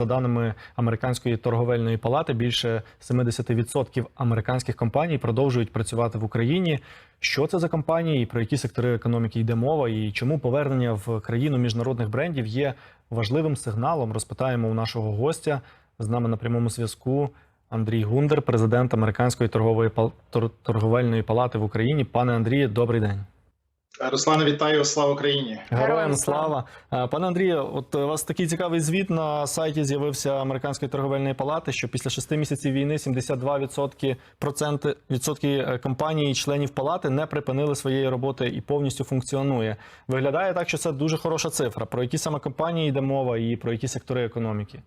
За даними американської торговельної палати, більше 70% американських компаній продовжують працювати в Україні. Що це за компанії, і про які сектори економіки йде мова, і чому повернення в країну міжнародних брендів є важливим сигналом? Розпитаємо у нашого гостя. З нами на прямому зв'язку Андрій Гундер, президент американської торгової торговельної палати в Україні. Пане Андрію, добрий день. Руслане, вітаю, слава Україні! Героям слава Е, пане Андрію. От у вас такий цікавий звіт на сайті з'явився американської торговельної палати, що після шести місяців війни 72% проценти відсотки е, компаній, членів палати не припинили своєї роботи і повністю функціонує. Виглядає так, що це дуже хороша цифра. Про які саме компанії йде мова і про які сектори економіки?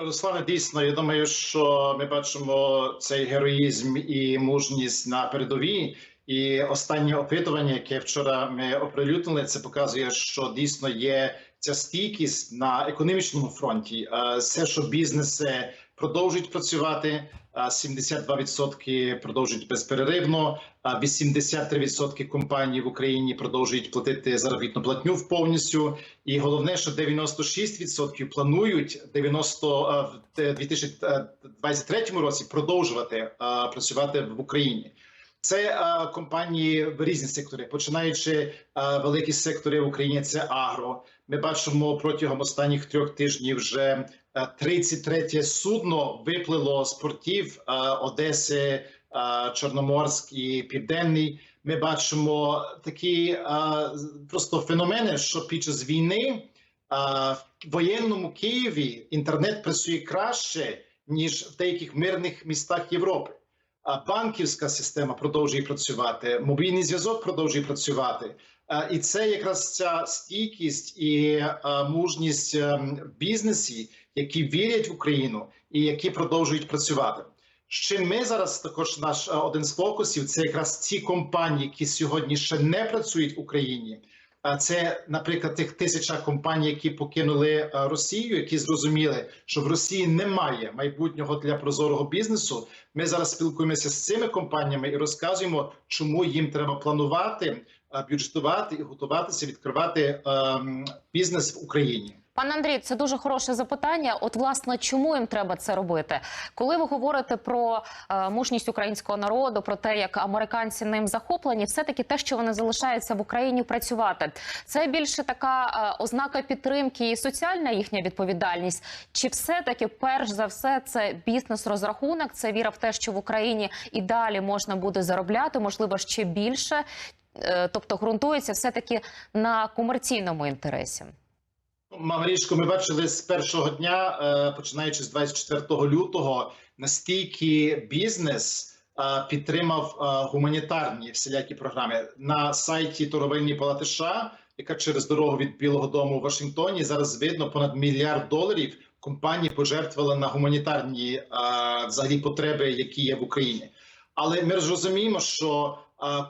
Руслане, дійсно, я думаю, що ми бачимо цей героїзм і мужність на передовій. І останнє опитування, яке вчора ми оприлюднили, це показує, що дійсно є ця стійкість на економічному фронті. Е, Все, що бізнеси продовжують працювати, е, 72% продовжують безперервно, а 83% компаній в Україні продовжують платити заробітну платню в повністю. І головне, що 96% планують 90, е, в 2023 році продовжувати е, працювати в Україні. Це е, компанії в різні сектори, починаючи е, великі сектори в Україні. Це агро. Ми бачимо протягом останніх трьох тижнів вже е, 33 судно виплило з портів е, Одеси, е, Чорноморськ і Південний. Ми бачимо такі е, просто феномени, що під час війни е, в воєнному Києві інтернет працює краще ніж в деяких мирних містах Європи. Банківська система продовжує працювати, мобільний зв'язок продовжує працювати. І це якраз ця стійкість і мужність е, в бізнесі, які вірять в Україну і які продовжують працювати. Чим ми зараз також наш е, один з фокусів це якраз ці компанії, які сьогодні ще не працюють в Україні. Це, наприклад, тих тисяча компаній, які покинули е, Росію, які зрозуміли, що в Росії немає майбутнього для прозорого бізнесу. Ми зараз спілкуємося з цими компаніями і розказуємо, чому їм треба планувати, е, бюджетувати і готуватися відкривати ем, бізнес в Україні. Пане Андрій, це дуже хороше запитання. От, власне, чому їм треба це робити? Коли ви говорите про е, мужність українського народу, про те, як американці ним захоплені, все таки те, що вони залишаються в Україні працювати, це більше така е, ознака підтримки і соціальна їхня відповідальність. Чи все таки, перш за все, це бізнес-розрахунок, це віра в те, що в Україні і далі можна буде заробляти, можливо, ще більше, Е, тобто ґрунтується все таки на комерційному інтересі. Марічко, ми бачили з першого дня, е, починаючи з 24 лютого, настільки бізнес е, підтримав е, гуманітарні всілякі програми на сайті торговельної палати США, яка через дорогу від Білого Дому в Вашингтоні зараз видно понад мільярд доларів. Компанії пожертвували на гуманітарні взагалі потреби, які є в Україні. Але ми розуміємо, що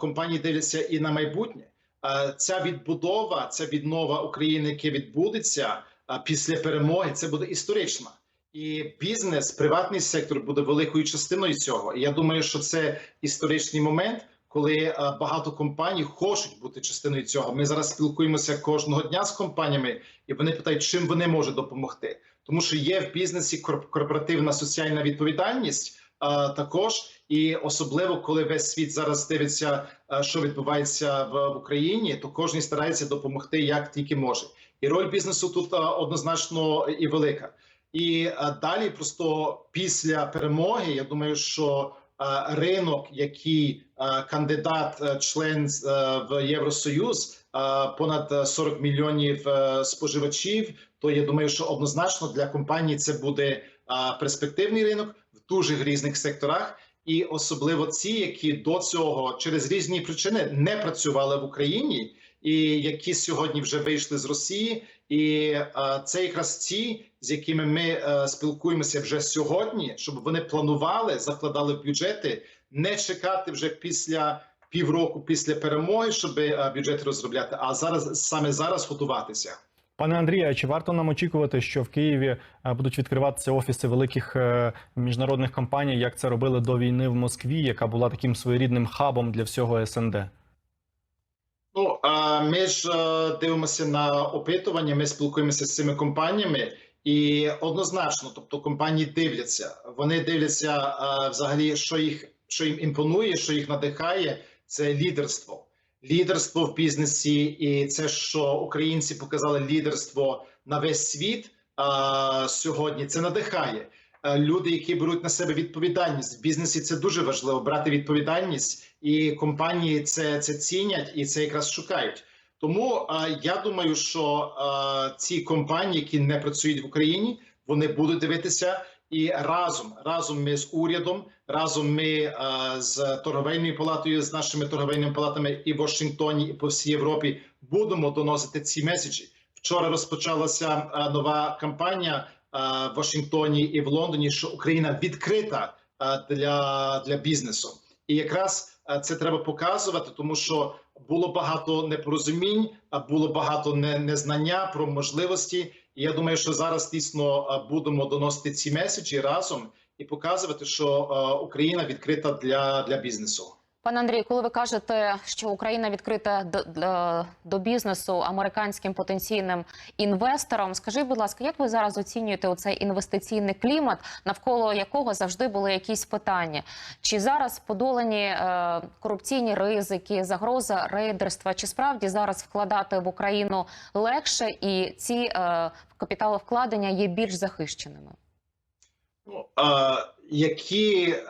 компанії дивляться і на майбутнє. Е, Ця відбудова, ця віднова України, яка відбудеться е, після перемоги, це буде історична. І бізнес, приватний сектор буде великою частиною цього. І я думаю, що це історичний момент, коли е, багато компаній хочуть бути частиною цього. Ми зараз спілкуємося кожного дня з компаніями, і вони питають, чим вони можуть допомогти. Тому що є в бізнесі корп- корпоративна соціальна відповідальність. е, Також і особливо, коли весь світ зараз дивиться, е, що відбувається в, Україні, то кожен старається допомогти як тільки може. І роль бізнесу тут е, однозначно і велика. І е, далі, просто після перемоги, я думаю, що ринок, який кандидат, член в Євросоюз, понад е, 40 мільйонів споживачів, то я думаю, що однозначно для компаній це буде перспективний ринок в дуже різних секторах. І особливо ці, які до цього через різні причини не працювали в Україні, і які сьогодні вже вийшли з Росії, і е, це якраз ті, з якими ми е, спілкуємося вже сьогодні, щоб вони планували, закладали в бюджети, не чекати вже після півроку після перемоги, щоб е, бюджети розробляти, а зараз саме зараз готуватися. Пане Андрію, чи варто нам очікувати, що в Києві е, будуть відкриватися офіси великих е, міжнародних компаній, як це робили до війни в Москві, яка була таким своєрідним хабом для всього СНД? Ну ми ж е, дивимося на опитування. Ми спілкуємося з цими компаніями, І однозначно, тобто компанії дивляться, вони дивляться взагалі, що їх що їм імпонує, що їх надихає, це лідерство. Лідерство в бізнесі, і це, що українці показали лідерство на весь світ а, сьогодні. Це надихає. Е, Люди, які беруть на себе відповідальність в бізнесі, це дуже важливо брати відповідальність, і компанії це, це цінять і це якраз шукають. Тому е, я думаю, що е, ці компанії, які не працюють в Україні, вони будуть дивитися. І разом, разом ми з урядом, разом ми е, з торговельною палатою, з нашими торговельними палатами і в Вашингтоні, і по всій Європі будемо доносити ці меседжі. Вчора розпочалася е, нова кампанія е, в Вашингтоні і в Лондоні, що Україна відкрита е, для, для бізнесу, і якраз е, це треба показувати, тому що було багато непорозумінь, а було багато не- незнання про можливості. І я думаю, що зараз дійсно будемо доносити ці меседжі разом і показувати, що Україна відкрита для, для бізнесу. Пане Андрію, коли ви кажете, що Україна відкрита до, до, бізнесу американським потенційним інвесторам, скажіть, будь ласка, як ви зараз оцінюєте оцей інвестиційний клімат, навколо якого завжди були якісь питання? Чи зараз подолані е, корупційні ризики, загроза рейдерства? Чи справді зараз вкладати в Україну легше і ці е, капіталовкладення є більш захищеними? Ну, е, які е,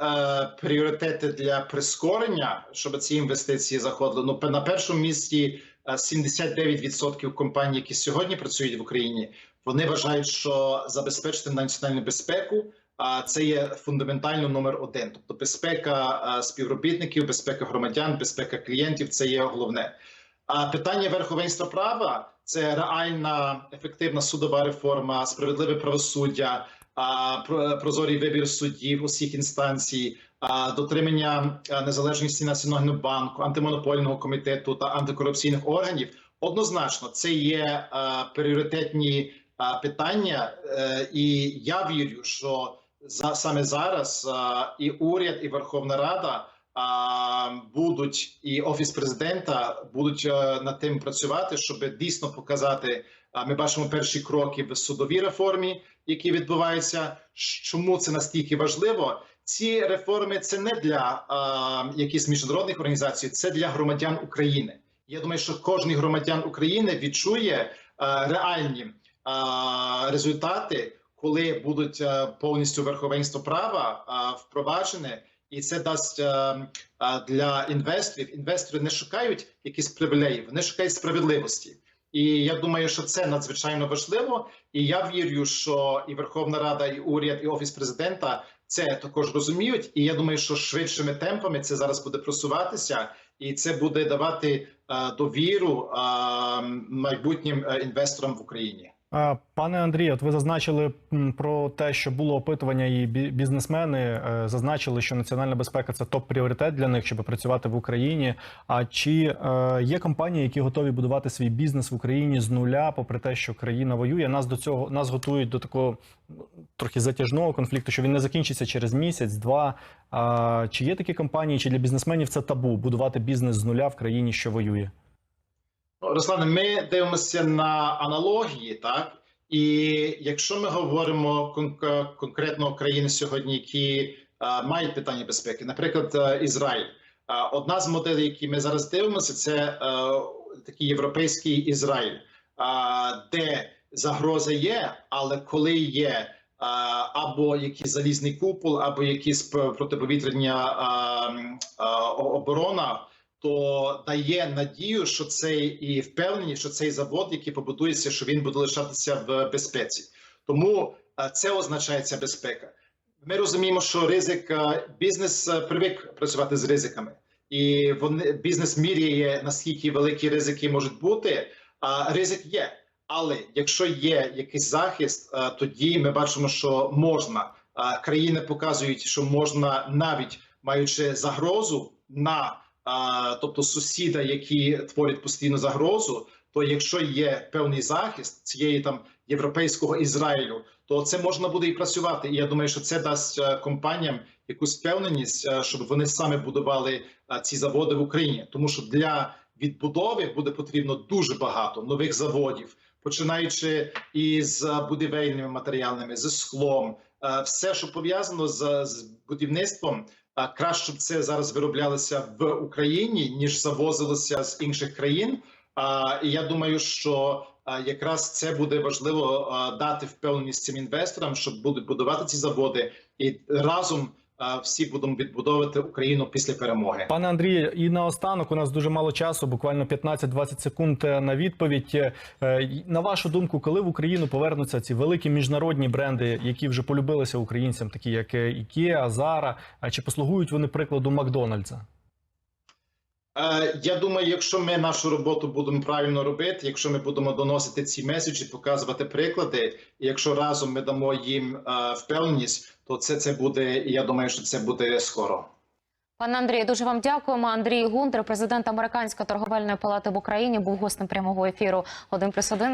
пріоритети для прискорення, щоб ці інвестиції заходили? Ну, на першому місці е, 79% компаній, які сьогодні працюють в Україні, вони вважають, що забезпечити національну безпеку. А це є фундаментально номер один. Тобто безпека е, співробітників, безпека громадян, безпека клієнтів це є головне. А питання верховенства права це реальна ефективна судова реформа, справедливе правосуддя, прозорий вибір суддів усіх інстанцій, дотримання незалежності національного банку, антимонопольного комітету та антикорупційних органів. Однозначно, це є пріоритетні питання, е, і я вірю, що за саме зараз і уряд, і Верховна Рада. Будуть і офіс президента будуть е, над тим працювати, щоб дійсно показати. Ми бачимо перші кроки в судовій реформі, які відбуваються. Чому це настільки важливо? Ці реформи це не для а, якихось міжнародних організацій, це для громадян України. Я думаю, що кожен громадян України відчує а, реальні а, результати, коли будуть а, повністю верховенство права а, впроваджене. І це дасть а, а, для інвесторів. Інвестори не шукають якісь привілеї, вони шукають справедливості. І я думаю, що це надзвичайно важливо. І я вірю, що і Верховна Рада, і уряд, і офіс президента це також розуміють. І я думаю, що швидшими темпами це зараз буде просуватися, і це буде давати е, довіру е, майбутнім е, інвесторам в Україні. Пане Андрію, от ви зазначили про те, що було опитування, і бі- бізнесмени е, зазначили, що національна безпека це топ-пріоритет для них, щоб працювати в Україні. А чи е, є компанії, які готові будувати свій бізнес в Україні з нуля, попри те, що країна воює? Нас до цього нас готують до такого ну, трохи затяжного конфлікту, що він не закінчиться через місяць, два. Чи є такі компанії, чи для бізнесменів це табу будувати бізнес з нуля в країні, що воює? Руслане, ми дивимося на аналогії, так і якщо ми говоримо кон- конкретно країни сьогодні, які е, мають питання безпеки, наприклад, е, Ізраїль. Е, одна з моделей, які ми зараз дивимося, це такий європейський Ізраїль, де загроза є, але коли є або якийсь залізний купол, або якісь п- протиповітряна м, е, оборона то дає надію, що цей і впевненість, що цей завод, який побудується, що він буде лишатися в безпеці. Тому е, це означає ця безпека. Ми розуміємо, що ризик е, бізнес е, привик працювати з ризиками, і вони бізнес міряє наскільки великі ризики можуть бути. А ризик є. Але якщо є якийсь захист, тоді ми бачимо, що можна. Країни показують, що можна навіть маючи загрозу на тобто сусіда, які творять постійну загрозу, то якщо є певний захист цієї там європейського Ізраїлю, то це можна буде і працювати. І я думаю, що це дасть е, компаніям якусь впевненість, е, щоб вони саме будували е, ці заводи в Україні, тому що для відбудови буде потрібно дуже багато нових заводів. починаючи із будівельними матеріалами, з склом, все, що пов'язано з будівництвом. Краще б це зараз вироблялося в Україні ніж завозилося з інших країн. І я думаю, що якраз це буде важливо дати впевненість цим інвесторам, щоб будуть будувати ці заводи, і разом всі будемо відбудовувати Україну після перемоги. Пане Андрію, і наостанок у нас дуже мало часу, буквально 15-20 секунд е, на відповідь. Е, На вашу думку, коли в Україну повернуться ці великі міжнародні бренди, які вже полюбилися українцям, такі як е, IKEA, Zara, а чи послугують вони прикладу Макдональдса? Е, Я думаю, якщо ми нашу роботу будемо правильно робити, якщо ми будемо доносити ці меседжі, показувати приклади, і якщо разом ми дамо їм е, впевненість, то це, це буде. Я думаю, що це буде скоро. Пане Андрію, дуже вам дякуємо. Андрій Гунтер, президент Американської торговельної палати в Україні, був гостем прямого ефіру 1+,1.